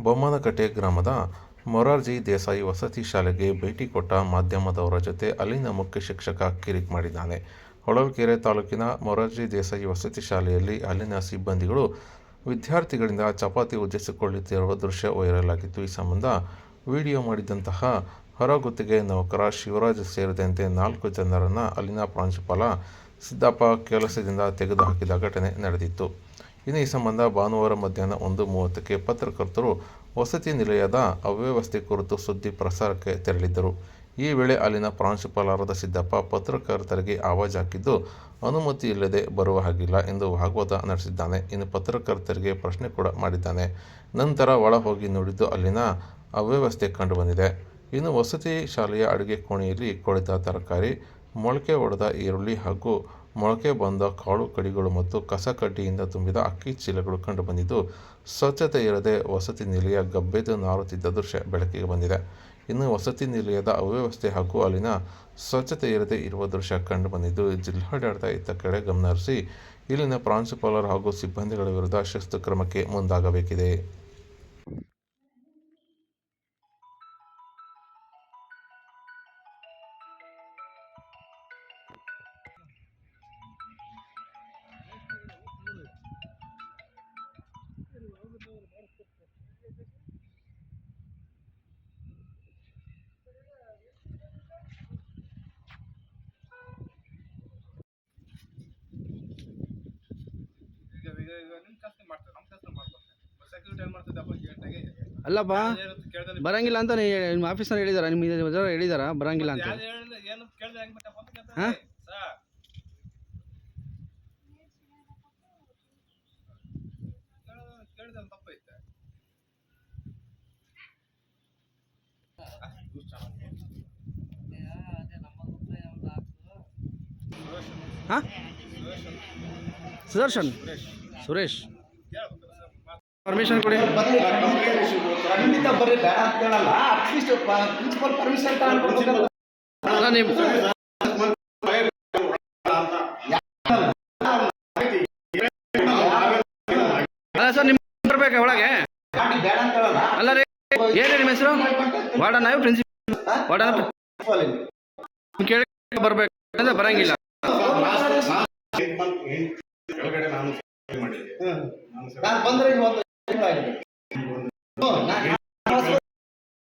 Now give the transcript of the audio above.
ಬೊಮ್ಮನಕಟ್ಟೆ ಗ್ರಾಮದ ಮೊರಾರ್ಜಿ ದೇಸಾಯಿ ವಸತಿ ಶಾಲೆಗೆ ಭೇಟಿ ಕೊಟ್ಟ ಮಾಧ್ಯಮದವರ ಜೊತೆ ಅಲ್ಲಿನ ಮುಖ್ಯ ಶಿಕ್ಷಕ ಕಿರಿಕ್ ಮಾಡಿದ್ದಾನೆ. ಹೊಳಲ್ಕೆರೆ ತಾಲೂಕಿನ ಮೊರಾರ್ಜಿ ದೇಸಾಯಿ ವಸತಿ ಶಾಲೆಯಲ್ಲಿ ಅಲ್ಲಿನ ಸಿಬ್ಬಂದಿಗಳು ವಿದ್ಯಾರ್ಥಿಗಳಿಂದ ಚಪಾತಿ ಉಜ್ಜಿಸಿಕೊಳ್ಳುತ್ತಿರುವ ದೃಶ್ಯ ವೈರಲ್ ಆಗಿತ್ತು. ಈ ಸಂಬಂಧ ವಿಡಿಯೋ ಮಾಡಿದಂತಹ ಹೊರಗುತ್ತಿಗೆ ನೌಕರ ಶಿವರಾಜ್ ಸೇರಿದಂತೆ ನಾಲ್ಕು ಜನರನ್ನು ಅಲ್ಲಿನ ಪ್ರಾಂಶುಪಾಲ ಸಿದ್ದಪ್ಪ ಕೆಲಸದಿಂದ ತೆಗೆದುಹಾಕಿದ ಘಟನೆ ನಡೆದಿತ್ತು. ಇನ್ನು ಈ ಸಂಬಂಧ ಭಾನುವಾರ ಮಧ್ಯಾಹ್ನ ಒಂದು ಮೂವತ್ತಕ್ಕೆ ಪತ್ರಕರ್ತರು ವಸತಿ ನಿಲಯದ ಅವ್ಯವಸ್ಥೆ ಕುರಿತು ಸುದ್ದಿ ಪ್ರಸಾರಕ್ಕೆ ತೆರಳಿದ್ದರು. ಈ ವೇಳೆ ಅಲ್ಲಿನ ಪ್ರಾಂಶುಪಾಲರಾದ ಸಿದ್ದಪ್ಪ ಪತ್ರಕರ್ತರಿಗೆ ಆವಾಜ್ ಹಾಕಿದ್ದು, ಅನುಮತಿ ಇಲ್ಲದೆ ಬರುವ ಹಾಗಿಲ್ಲ ಎಂದು ವಾಗ್ವಾದ ನಡೆಸಿದ್ದಾನೆ. ಇನ್ನು ಪತ್ರಕರ್ತರಿಗೆ ಪ್ರಶ್ನೆ ಕೂಡ ಮಾಡಿದ್ದಾನೆ. ನಂತರ ಒಳ ಹೋಗಿ ನೋಡಿದ್ದು ಅಲ್ಲಿನ ಅವ್ಯವಸ್ಥೆ ಕಂಡುಬಂದಿದೆ. ಇನ್ನು ವಸತಿ ಶಾಲೆಯ ಅಡುಗೆ ಕೋಣೆಯಲ್ಲಿ ಕೊಳೆತ, ತರಕಾರಿ, ಮೊಳಕೆ ಒಡೆದ ಈರುಳ್ಳಿ ಹಾಗೂ ಮೊಳಕೆ ಬಂದ ಕಾಳು ಕಡಿಗಳು ಮತ್ತು ಕಸಕಡ್ಡಿಯಿಂದ ತುಂಬಿದ ಅಕ್ಕಿ ಚೀಲಗಳು ಕಂಡುಬಂದಿದ್ದು ಸ್ವಚ್ಛತೆ ಇರದೆ ವಸತಿ ನಿಲಯ ಗಬ್ಬೆದು ನಾರುತ್ತಿದ್ದ ದೃಶ್ಯ ಬೆಳಕಿಗೆ ಬಂದಿದೆ. ಇನ್ನು ವಸತಿ ನಿಲಯದ ಅವ್ಯವಸ್ಥೆ ಹಾಗೂ ಅಲ್ಲಿನ ಸ್ವಚ್ಛತೆ ಇರದೆ ಇರುವ ದೃಶ್ಯ ಕಂಡುಬಂದಿದ್ದು ಜಿಲ್ಲಾಡಳಿತ ಇತ್ತ ಕಡೆ ಗಮನಹರಿಸಿ ಇಲ್ಲಿನ ಪ್ರಾಂಶುಪಾಲರು ಹಾಗೂ ಸಿಬ್ಬಂದಿಗಳ ವಿರುದ್ಧ ಶಿಸ್ತು ಕ್ರಮಕ್ಕೆ ಮುಂದಾಗಬೇಕಿದೆ. ಕೆಲಸ ಮಾಡ್ತಾರೆ ನಮ್ಮ ಕೆಲಸ ಮಾಡ್ತಾರೆ ಸೆಕ್ಯೂರಿಟಿ ಏನು ಮಾಡ್ತಿದ್ದಪ್ಪ ಗೇಟ್ನಾಗೆ ಅಲ್ಲಪ್ಪ ಕೇಳ್ದೆ ಬರಂಗಿಲ್ಲ ಅಂತ ನಿಮ್ಮ ಆಫೀಸರ್ ಹೇಳಿದಾರ ನಿಮ್ಮ ಇದರ ಹೇಳಿದಾರ ಬರಂಗಿಲ್ಲ ಅಂತ. ಯಾರು ಹೇಳಿದ್ರೆ ಏನು ಕೇಳ್ದೆ ಅಂತ ಕೇಳ್ತಾರೆ? ಸರ್ ಕೇಳ್ದೆ- ಹಾಂ? ಸುದರ್ಶನ್? ಸುರೇಶ್. ಪರ್ಮಿಷನ್ ಕೊಡಿ. ಖಂಡಿತ ಬರ್ರಿ ಬೇಡ ಅಂತ ಹೇಳಲ್ಲ ಅಟ್ಲೀಸ್ಟ್ ಪ್ರಿನ್ಸಿಪಲ್ ಪರ್ಮಿಷನ್ ಅಲ್ಲ ಸರ್ ನಿಮ್ಮ ಬರ್ಬೇಕಾ ಒಳಗೆ? ಗಾಡಿ ಬೇಡ ಅಂತ ಹೇಳಲ್ಲ? ಅಲ್ಲ ರೀ ಏನು ನಿಮ್ಮ ಹೆಸರು? ವಾರ್ಡನ್ ನಾವು ಪ್ರಿನ್ಸಿಪಲ್ ವಾರ್ಡನ್ ಕೇಳಿ ಬರ್ಬೇಕು. ಅಂದ್ರೆ ಬರಂಗಿಲ್ಲ. ನಾನು ಬಂದ್ರೆ ಇವತ್ತು